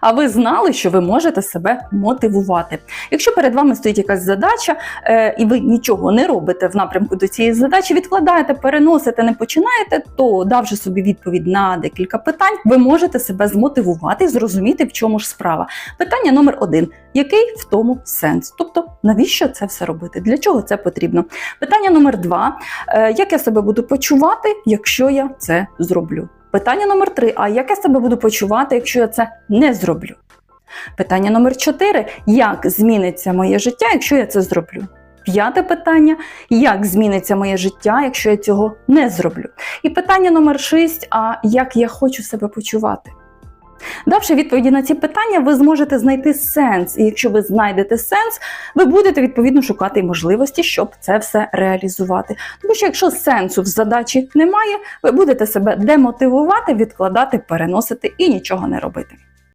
А ви знали, що ви можете себе мотивувати. Якщо перед вами стоїть якась задача, е, і ви нічого не робите в напрямку до цієї задачі, відкладаєте, переносите, не починаєте, то давши собі відповідь на декілька питань, ви можете себе змотивувати і зрозуміти, в чому ж справа. Питання номер один: який в тому сенс? Тобто, навіщо це все робити? Для чого це потрібно? Питання номер два: Е, як я себе буду почувати, якщо я це зроблю? Питання номер три: а як я себе буду почувати, якщо я це не зроблю? Питання номер чотири: як зміниться моє життя, якщо я це зроблю? П'яте питання: як зміниться моє життя, якщо я цього не зроблю? І питання номер шість: а як я хочу себе почувати? Давши відповіді на ці питання, ви зможете знайти сенс. І якщо ви знайдете сенс, ви будете відповідно шукати можливості, щоб це все реалізувати. Тому що якщо сенсу в задачі немає, ви будете себе демотивувати, відкладати, переносити і нічого не робити.